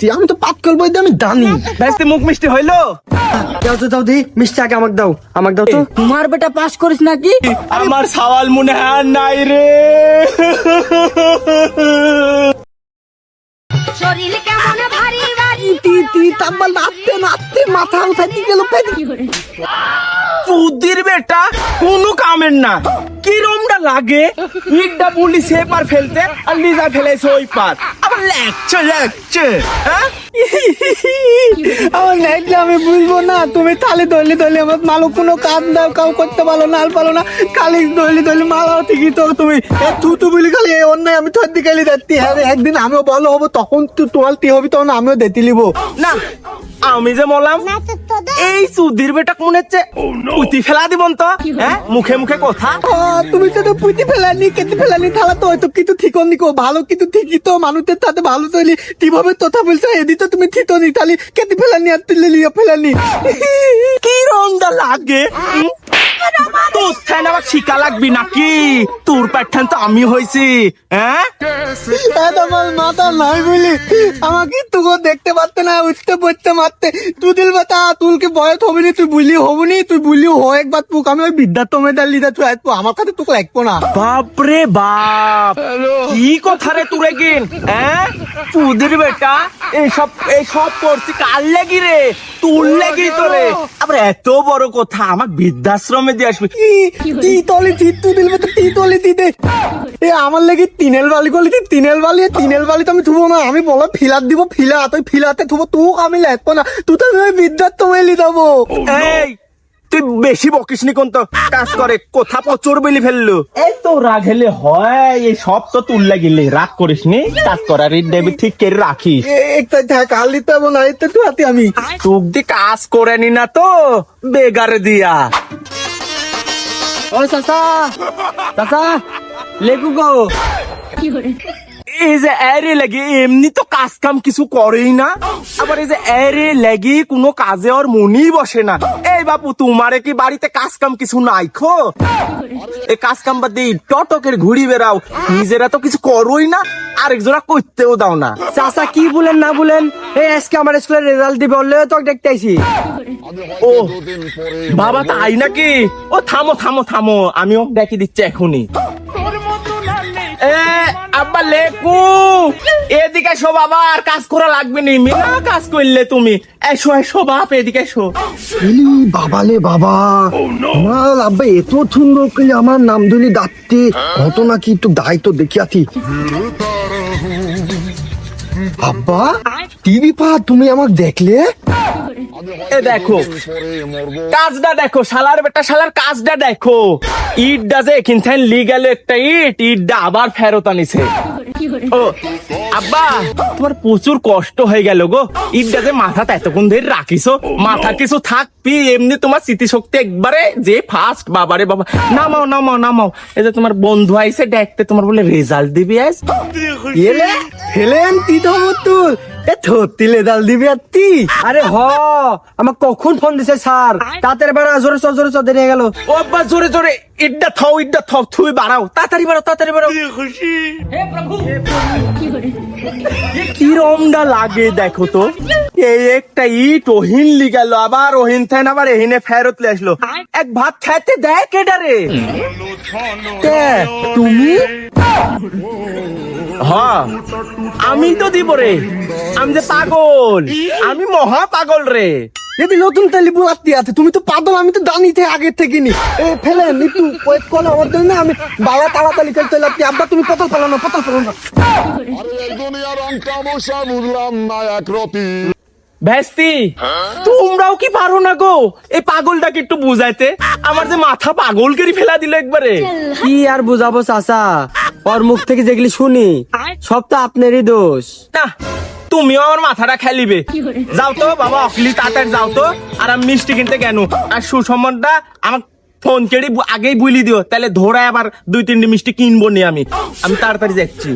তুই- আমি তো পাতকল বই আমি জানি ব্যস্ত মুখ মিষ্টি হইল? যাও তো দাও দি মিষ্টি আগে আমাকে দাও আমাকে দাও তো। তোমার বেটা পাস করিস নাকি? আমার সওয়াল মনে হয় নাই রে। শরীর কেমন ভারী তি তি নাচতে নাচতে মাথা উঠাই দিয়ে গেল বেটা কোনো কামের না। কিরমটা লাগে? ইটটা বলি সে পার ফেলতে আর লিজা ফেলেছে ওই পার আবার লেগছে লেগছে হ্যাঁ? আমার আমি বুঝব না। তুমি তালে ধরলে ধরলে আমার মালো কোনো কাজ দাও কাউ করতে পারো না আর পারো না। খালি ধরলে ধরলে মালাও ঠিকই তো তুমি এ তু তু বলি খালি অন্যায় আমি তোর দিকে যাচ্ছি হ্যাঁ একদিন আমিও ভালো হব তখন তুই তোমার তি হবি তখন আমিও দেতি লিবো না আমি যে মলাম এই সুধীর বেটা মনে হচ্ছে উতি ফেলা দিবন তো হ্যাঁ? মুখে মুখে কথা। তুমি তো পুঁতি ফেলানি কেটে ফেলানি তাহলে তো হয়তো কিছু ঠিক নিকো ভালো কিছু ঠিকই তো মানুষের সাথে ভালো চলি কীভাবে তথা বলছো? এদি তো তুমি ঠিক নি তাহলে কেটে ফেলানি আর তুলে লিয়ে ফেলানি। কি রংটা লাগে? তোর ঠ্যান আবার শিকা লাগবি নাকি? তোর প্যাঠান তো আমি হয়েছি হ্যাঁ? আমার মাথা নাই বলি। আমাকে তুকো দেখতে পারতে না উঠতে পড়তে মারতে। তুই দিল বাতা তুলকে বয়স হবে নি তুই বুলি হব নি তুই বুলি হো একবার তুক আমি ওই বিদ্যার্থ মেডাল লিদা তুই আসব আমার কাছে তোকে লাগবো না। বাপরে বাপ কি কথা রে তুরে গিন হ্যাঁ? পুদের বেটা এইসব এইসব করছি কার লাগি রে? তোর লাগি তো রে আবার এত বড় কথা আমাক বৃদ্ধাশ্রমে দিয়ে আসবে। তি তলি তি তো তি তলি তি দে। এ আমার লেগে তিনেল বালি গলি তুই তিনেল বালি তিনেল বালি তো আমি থুবো না। আমি বলো ফিলাত দিব ফিলা তুই ফিলাতে থুবো তুই আমি লেখবো না। তুই তো আমি বৃদ্ধাশ্রমে বিদ্যার্থ দেবো এই তুই বেশি বকিস নি কোন তো? কাজ করে কোথা প্রচুর বেলি ফেলল? এই তো রাগ হেলে হয় এই সব তো তুল লাগিলে রাগ করিস নি কাজ করার ডেবি ঠিক করে রাখিস। একটা থাক আল দিতে হব না এতে তুই হাতে আমি। টুক দি কাজ করে নি না তো বেগার দিয়া। ও চাচা চাচা লেবু গো। এই যে এরে লাগি এমনি তো কাজ কাম কিছু করেই না। আবার এই যে এরে লাগি কোনো কাজে ওর মনই বসে না। এই বাপু তোমারে কি বাড়িতে কাজ কাম কিছু নাই খো? এই কাজ কাম বাদ দিয়ে টটকের ঘুরি বেড়াও। নিজেরা তো কিছু করোই না আরেকজনা করতেও দাও না। চাচা কি বলেন না বলেন? এই আজকে আমার স্কুলের রেজাল্ট দিবে বললে তো দেখতে আইছি। ও বাবা তাই নাকি? ও থামো থামো থামো আমিও দেখি দিচ্ছি এখনই। আব্বা লেকু। এদিকে এসো বাবা, আর কাজ করা লাগবে নি। মিনা, কাজ করলে তুমি। এসো এসো বাপ, এদিকে এসো। এলি বাবালে বাবা। আমার আব্বা, এত সুন্দর করে আমার নাম ধরি ডাকতে। কত নাকি একটু দায়িত্ব দেখিয়াছি। আব্বা, টিভি পা, তুমি আমাকে দেখলে? এ দেখো কাজটা দেখো শালার বেটা শালার কাজটা দেখো। ইটটা যে লি গেল একটা ইট ইটটা আবার ফেরত আনিছে। ও আব্বা তোমার প্রচুর কষ্ট হয়ে গেল গো। ইটটা যে মাথাতে এতক্ষণ ধরে রাখিছো মাথা কিছু থাকবি এমনি তোমার স্মৃতিশক্তি একবারে যে ফার্স্ট বাবারে বাবা। নামাও নামাও নামাও। এই যে তোমার বন্ধু আইছে দেখতে তোমার বলে রেজাল্ট দিবি আজ। এলে ফেলেন তি তো মতুল এ থতিলে দাল দিবি আর তি। আরে হ আমার কখন ফোন দিছে স্যার? তাদের বেড়া জোরে চল জোরে চল দেরি গেল। ও আব্বা জোরে জোরে। ইটটা থাও ইটটা থাও থুই বাড়াও। তাড়াতাড়ি বাড়াও তাড়াতাড়ি বাড়াও। কি রমটা লাগে দেখো তো। এই একটা ইট ওহিন গেল আবার ওহিন থেন আবার এহিনে ফেরত লে আসলো। এক ভাত খাইতে দেয় কেডারে কে তুমি? হ্যাঁ আমি তো দিব রে। আমি যে পাগল। আমি মহা পাগল রে। নতুন তেলি বুলাতি আছে তুমি তো পাদল আমি তো থেকে আগের থেকে নি। এ ওয়েট করো আমার জন্য আমি বাবা তাড়াতাড়ি আব্বা তুমি পতল ফেলো না পতল ফেলো না আরে এই দুনিয়ার বুঝলাম না এক রতি। ভেস্তি তোমরাও কি পারো না গো? এই পাগলটাকে একটু বুঝাইতে। আমার যে মাথা পাগল করে ফেলা দিল একবারে। কি আর বুঝাবো চাচা? ওর মুখ থেকে যেগুলি শুনি সব তো আপনারই দোষ। না তুমিও আমার মাথাটা খেলিবে। যাও তো বাবা অকলি তাড়াতাড়ি যাও তো। আর আমি মিষ্টি কিনতে কেন? আর সুসম্মানটা আমার ফোন কেড়ে আগেই বুলি দিও। তাহলে ধরায় আবার দুই তিনটি মিষ্টি কিনবো নি আমি। আমি তাড়াতাড়ি যাচ্ছি।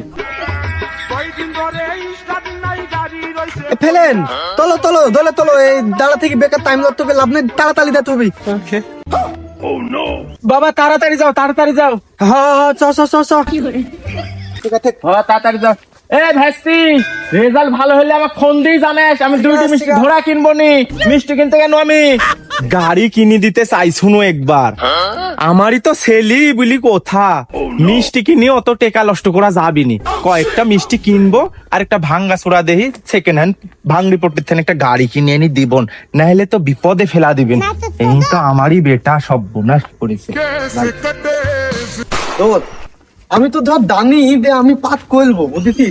ফেলেন! তলো তলো দলে তলো এই দাঁড়া থেকে বেকার টাইম লাগতে হবে লাভ নেই তাড়াতাড়ি দিতে হবে বাবা তাড়াতাড়ি যাও তাড়াতাড়ি যাও। হ হ চ চ চ তাড়াতাড়ি যাও এ ভেস্তি রেজাল্ট ভালো হলে আমার ফোন দিয়ে জানাস আমি দুইটি মিষ্টি ঘোড়া কিনবো নি। মিষ্টি কিনতে কেন আমি? গাড়ি কিনে দিতে চাই শুনো একবার? আমারই তো সেলি বলি কথা। মিষ্টি কিনে অত টেকা নষ্ট করা যাবিনি কয়েকটা মিষ্টি কিনবো আর একটা ভাঙ্গা চোরা দেহি সেকেন্ড হ্যান্ড ভাঙড়ি পট্টির থেকে একটা গাড়ি কিনে এনে দিবন। না হলে তো বিপদে ফেলা দিবেন। এই তো আমারই বেটা সব বোনাস করেছে আমি তো ধর জানি যে আমি পাঠ করব বুঝেছি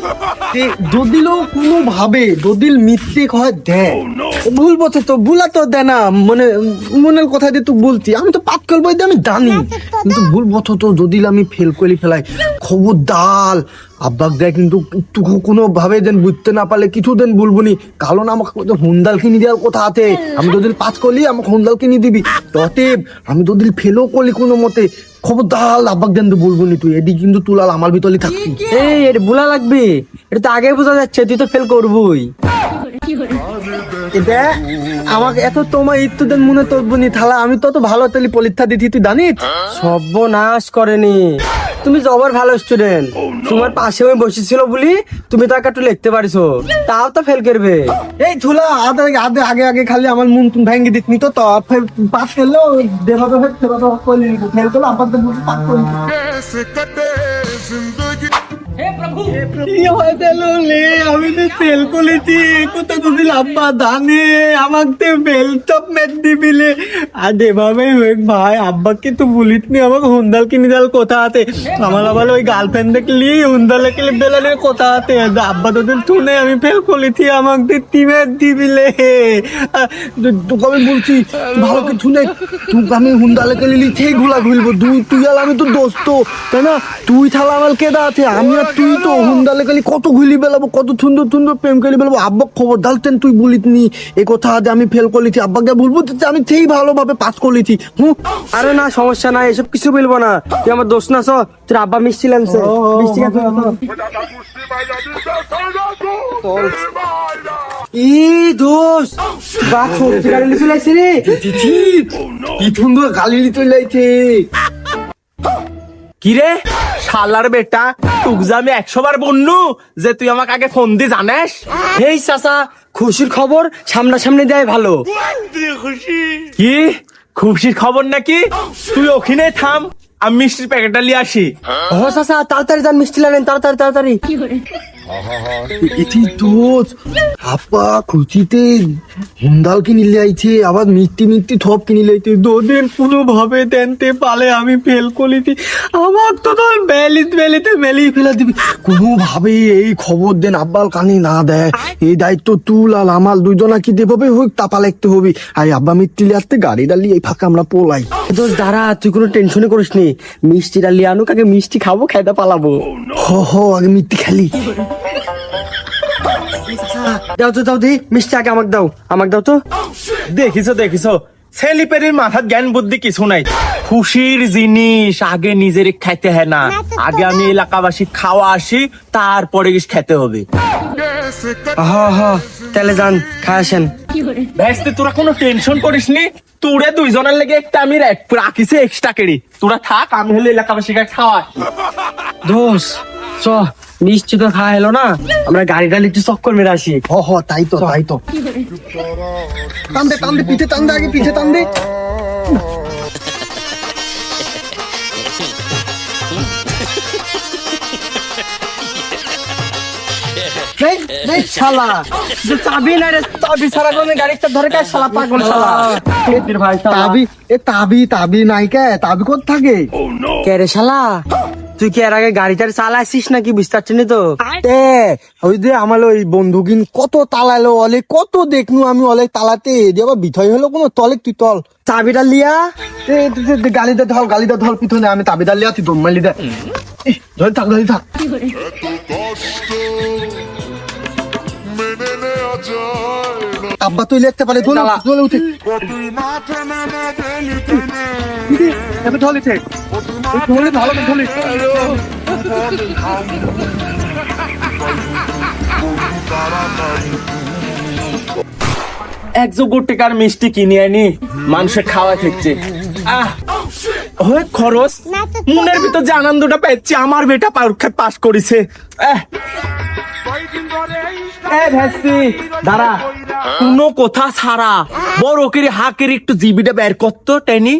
যে যদিও কোনো ভাবে যদিল মিথ্যে হয় দেয়। ভুল বলছে তো ভুলা তো দেয় না মানে মনের কথা দিয়ে তুই বলছি। আমি তো পাঠ করব এটা আমি জানি কিন্তু ভুল বছর তো যদি আমি ফেল করি ফেলাই খবর ডাল আব্বাক দেয় কিন্তু তুকু কোনো ভাবে যেন বুঝতে না পারলে কিছু দেন বলব নি। কারণ আমাকে হুন্দাল কিনে দেওয়ার কথা আছে। আমি যদি পাস করলি আমাকে হুন্দাল কিনে দিবি। ততেব আমি যদি ফেলও করলি কোনো মতে খবর ডাল আব্বাক দেন তো বলব নি তুই। এটি কিন্তু তুলাল আমার ভিতরে থাকবি এই এটা ভুলা লাগবে। এটা তো আগে বোঝা যাচ্ছে তুই তো ফেল করবই। এটা আমাকে এত তোমার ইত্যুদের মনে তোর নি থালা আমি তো তো ভালো তেলি পরীক্ষা দিতি তুই জানিস? সর্বনাশ করেনি। তুমি জবর ভালো স্টুডেন্ট তোমার পাশে আমি বসেছিল বলি তুমি তাকে একটু লিখতে পারিছো। তাও তো ফেল করবে। এই থুলা আগে আগে আগে আগে খালি আমার মন তুমি ভেঙে দিতনি তো তো। ফের পাস করল দেবা তো ফেল করলি ফেল করল আপাতত পাস করলি আমি আব্বা আমি ফেল করেছি, আমাকে টিমের দিবিলে। তোকে আমি বলছি, ভালো কিছু নেই। আমি হুন্দালে কে লিলি সেই ঘোলা ঘুরবো। তুই তুই আমি তো দোস্ত, তাই না? তুই থালা আমার কেদা আছে? আমি আর তুই তো হুন্দালে গেলি কত ঘুলি বেলাবো কত সুন্দর সুন্দর প্রেম বেলাবো। আব্বা খবর তুই বলিস নি এ কথা যে আমি ফেল আব্বাকে বলব যে আমি সেই ভালোভাবে পাস করেছি। হুম আরে না সমস্যা নাই এসব কিছু বলব না। তুই আমার দোষ না ছো তোর আব্বা লাগছে মিষ্টি ই দোষ বা সত্যি লিচু লাগছে রে। কি সুন্দর গালি চলে যাইছে কি রে? শালার বেটা তুকজা আমি একশো বার বন্নু যে তুই আমাকে আগে ফোন দি জানাস? এই চাচা খুশির খবর সামনাসামনি দেয় ভালো। কি? খুশির খবর নাকি? তুই ওখানে থাম আমি মিষ্টির প্যাকেটটা নিয়ে আসি। ও চাচা তাড়াতাড়ি যান মিষ্টি লাগেন তাড়াতাড়ি তাড়াতাড়ি। ইতি দোষ আপা খুচিতে হুন্দাল কিনে লাইছে আবার মিষ্টি মিষ্টি থপ কিনে লাইছে দুদিন কোনো ভাবে দেনতে পালে আমি ফেল করিছি। আমার তো তোর বেলিত বেলিতে মেলি ফেলে দিবি। কোনো ভাবে এই খবর দেন আব্বাল কানে না দেয়। এই দায়িত্ব তুল আর আমার দুজনা কি দেবে হোক তাপা লিখতে হবে। আর আব্বা মিষ্টি লিয়াতে গাড়ি ডালি এই ফাঁকা আমরা পোলাই। দোষ দাঁড়া তুই কোনো টেনশনই করিস নি। মিষ্টি ডালি আনুক আগে মিষ্টি খাব খেতে পালাবো। হ হ আগে মিষ্টি খেলি। দাও তো দাও দি। মিষ্টি আগে আমাকে দাও। আমাকে দাও তো। দেখিছো দেখিছো। ছেলিপেরির মাথার জ্ঞান বুদ্ধি কিছু নাই। খুশির জিনিস আগে নিজের খাইতে হয় না। আগে আমি এলাকাবাসী খাওয়া আসি তারপরে খেতে হবে। হা হা তাহলে যান খাই আসেন। ভেস্তে তোরা কোনো টেনশন করিস নি? তোরে দুইজনের লেগে একটা আমি রাখ- রাখিছি এক্সট্রা কেড়ি। তোরা থাক আমি হলে এলাকাবাসীকে খাওয়া দোষ চ। মিষ্টি তো খাওয়া হলো না। আমরা গাড়ি ডালি একটু চক্কর মেরে আসি। হ হ তাই তো তাই তো। টান দে টান দে পিছে টান দে আগে পিছে টান দে এই, এই শালা চাবি না রে চাবি ছাড়া কোনো গাড়িটা ধরে কাজ শালা পাগল শালা। ভাই তাবি এ তাবি তাবি নাই কে তাবি কোথ থাকে কে রে শালা? তুই কি এর আগে গাড়িটার চালাইছিস নাকি বুঝতে পারছিস তো? এ ওই যে আমার ওই বন্ধুগিন কত তালালো অলে কত দেখনু আমি অলে তালাতে যে আবার বিথয় হলো কোনো তলে তুই তল। চাবিটা লিয়া। এ তুই যে গালিতে ধর গালিটা ধর পিছনে আমি তাবি লিয়া তুই দম মারলি দে। ধর থাক ধরে থাক। আব্বা তুই লিখতে পারে চালা। চলে উঠে ঢলে ভালো ঢলে টেকার মিষ্টি কিনে আনি মানুষের খাওয়া খেচ্ছে আহ হয়ে খরচ মনের ভিতর যে আনন্দটা পেয়েছি আমার বেটা পরীক্ষায় পাশ করেছে। এহ। এ ভেস্তি দাঁড়া। কোনো কথা ছাড়া। বড় করে হাকের একটু জিবিটা বের করতো টেনি।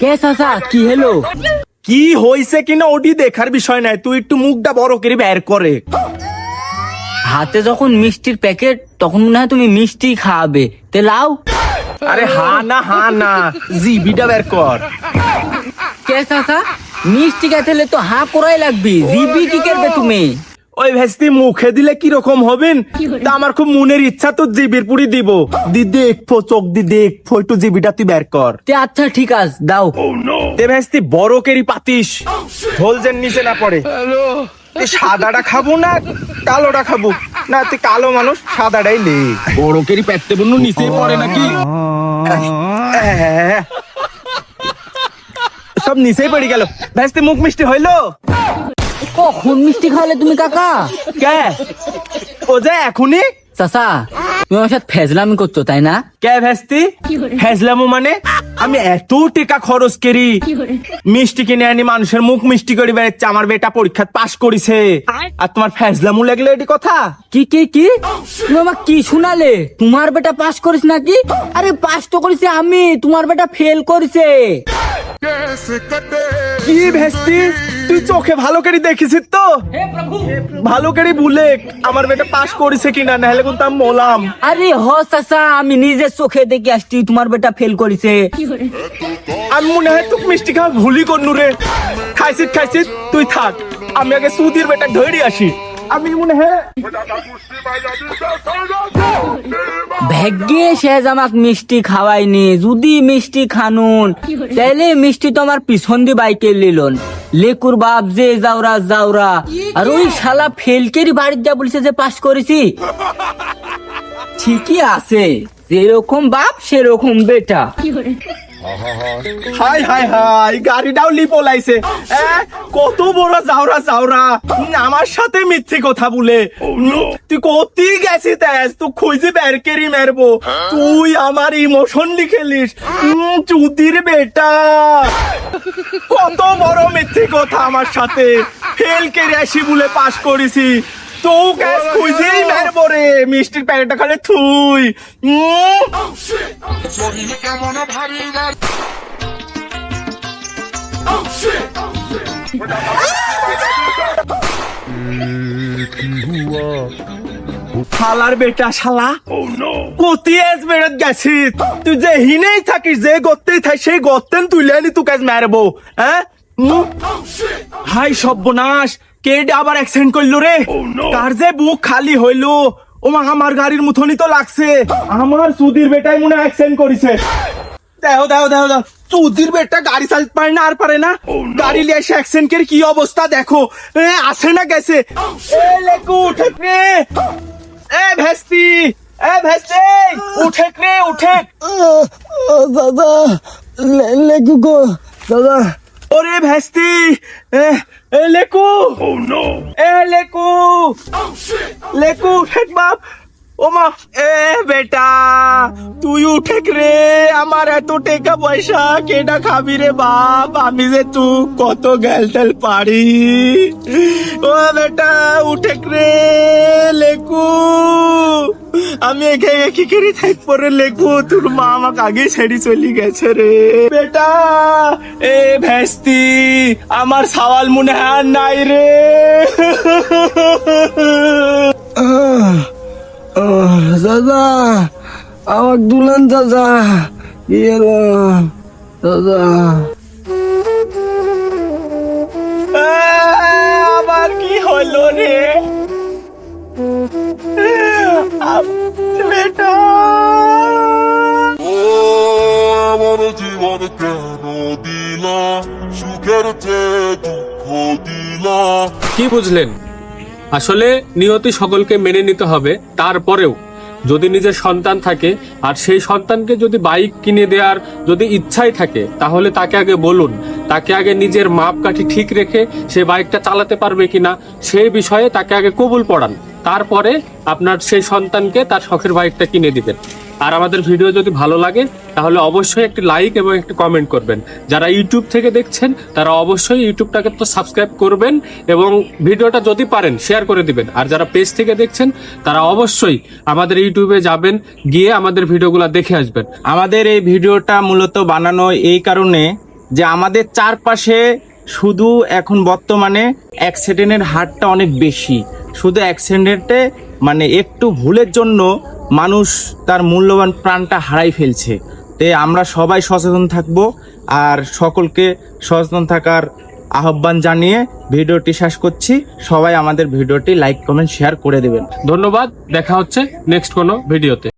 কে চাচা কি হলো? কি হয়েছে কিনা ওটি দেখার বিষয় নাই তুই একটু মুখটা বড় করে বের করে। হাতে যখন মিষ্টির প্যাকেট তখন মনে হয় তুমি মিষ্টি খাওয়াবে তে লাও। আরে হা না হা না জিবিটা বের কর। কে মিষ্টি খেতে তো হা করাই লাগবি জিবি কি করবে তুমি? ওই ভেস্তি মুখে দিলে কি রকম হবেন তা আমার খুব মনের ইচ্ছা তো জিবির পুরি দিব। দি দেখব চোখ দি দেখব একটু জিবিটা তুই বের কর। তে আচ্ছা ঠিক আছে দাও। তে ভেস্তি বড় কেরি পাতিস। ঝোল যেন নিচে না পড়ে। সাদাটা খাব না কালোটা খাব? না তুই কালো মানুষ সাদাটাই লে বড় কেরি পেটতে বন্য নিচেই পড়ে নাকি? সব নিচেই পড়ে গেল। ভেস্তি মুখ মিষ্টি হইল? কখন মিষ্টি খাওয়ালে তুমি কাকা? কে? ও যে এখনই চাচা তুমি আমার সাথে ফেজলামি করছ তাই না? কে ভেস্তি? ফেজলামো মানে? আমি এত টাকা খরচ করি। মিষ্টি কিনে আনি মানুষের মুখ মিষ্টি করে বেড়াচ্ছে আমার বেটা পরীক্ষা পাশ করেছে। আর? তোমার ফেজলামু লাগলে এটি কথা? কি কি কি? তুমি আমার কি শুনালে? তোমার বেটা পাস করিস নাকি? আরে পাস তো করেছে আমি তোমার বেটা ফেল করেছে। কি ভেস্তি? তুই চোখে ভালো করে দেখিস তো। ভালো করে ভুলে আমার বেটা পাশ করেছে কিনা নাহলে কিন্তু আমি মোলাম আরে হ চাচা আমি নিজের চোখে দেখে আসছি তোমার বেটা ফেল করেছে। আমি মনে হয় তোকে মিষ্টি খাওয়া ভুলি করনু রে। খাইছিস খাইছিস তুই থাক। আমি আগে সুদির বেটা ধরে আসি। আমি মনে হয় ভাগ্যে শেষ আমাক মিষ্টি খাওয়াইনি যদি মিষ্টি খানুন তাইলে মিষ্টি তো আমার পিছন দিয়ে বাইকে লিলন। লেকুর বাপ যে যাওরা যাওরা। আর ওই শালা ফেলকেরই বাড়ির যা বলছে যে পাশ করেছি। ঠিকই আছে যেরকম বাপ সেরকম বেটা। হাই হাই হাই, গাড়িটাও লিপো লাইছে কত বড় আমার সাথে মিথ্যে কথা বলে। তুই কতি গেছি তেজ খুঁজে তুই আমার ইমোশন লিখেলিস চুদির বেটা। কত বড় মিথ্যে কথা আমার সাথে। ফেল আসি বলে পাশ করেছি। তো গ্যাস খুঁজেই মারবো রে মিষ্টির প্যাকেটটা খালি থুই। শালার বেটা শালা কতি এস বেরত গেছিস তুই যে হিনেই থাকিস যে গত্তেই থাকিস সেই গত্তেন তুই আনি তুই কাজ মারবো হ্যাঁ? হাই সর্বনাশ। কেডে আবার অ্যাক্সিডেন্ট করল রে। কার যে বুক খালি হইল। ও মা আমার গাড়ির মুথনি তো লাগছে। আমার সুধীর বেটাই মনে অ্যাক্সিডেন্ট করেছে। দেখো দেখো দেখো দেখো চুদির বেটা গাড়ি চালাতে পারে না আর পারে না। গাড়ি লিয়ে এসে অ্যাক্সিডেন্টের কি অবস্থা দেখো। এ, আসে না গেছে। এ লেকু উঠে রে এ ভেস্তি। এ ভেস্তি। উঠে রে উঠে। দাদা লেগু গো দাদা। ওরে ভেস্তি। এ এ লেকু এ লেকু লেকু উঠে বাপ ও মা এ বেটা, তুই উঠে রে, আমার এত টাকা পয়সা কেটা খাবি রে বাপ? আমি যে তুই কত গেলটেল পারি। ও বেটা উঠে রে, লেকু। আমি একে কি করে থাকব রে লেকু, তোর মা আমাকে আগে ছেড়ে চলে গেছে রে। বেটা, এ ভেস্তি, আমার সওয়াল মনে হয় নাই রে। দাদা আমার দুলান দাদা হলো? দাদা। আবার কি হলো রে? বেটা। জীবন কেন দিলা? সুখের চেয়ে দুঃখ দিলা? কি বুঝলেন? আসলে নিয়তি সকলকে মেনে নিতে হবে, তারপরেও যদি নিজের সন্তান থাকে, আর সেই সন্তানকে যদি বাইক কিনে দেওয়ার যদি ইচ্ছাই থাকে, তাহলে তাকে আগে বলুন, তাকে আগে নিজের মাপকাঠি ঠিক রেখে সে বাইকটা চালাতে পারবে কিনা, সেই বিষয়ে তাকে আগে কবুল পড়ান। তারপরে আপনার সেই সন্তানকে তার শখের বাইকটা কিনে দিবেন। আর আমাদের ভিডিও যদি ভালো লাগে, তাহলে অবশ্যই একটি লাইক এবং একটি কমেন্ট করবেন। যারা ইউটিউব থেকে দেখছেন, তারা অবশ্যই ইউটিউবটাকে তো সাবস্ক্রাইব করবেন এবং ভিডিওটা যদি পারেন শেয়ার করে দিবেন। আর যারা পেজ থেকে দেখছেন, তারা অবশ্যই আমাদের ইউটিউবে যাবেন, গিয়ে আমাদের ভিডিওগুলো দেখে আসবেন। আমাদের এই ভিডিওটা মূলত বানানো এই কারণে যে আমাদের চারপাশে শুধু এখন বর্তমানে অ্যাক্সিডেন্টের হারটা অনেক বেশি। শুধু অ্যাক্সিডেন্টে মানে একটু ভুলের জন্য মানুষ তার মূল্যবান প্রাণটা হারাই ফেলছে। তে আমরা সবাই সচেতন থাকব আর সকলকে সচেতন থাকার আহ্বান জানিয়ে ভিডিওটি শেষ করছি। সবাই আমাদের ভিডিওটি লাইক কমেন্ট শেয়ার করে দেবেন। ধন্যবাদ। দেখা হচ্ছে নেক্সট কোনো ভিডিওতে।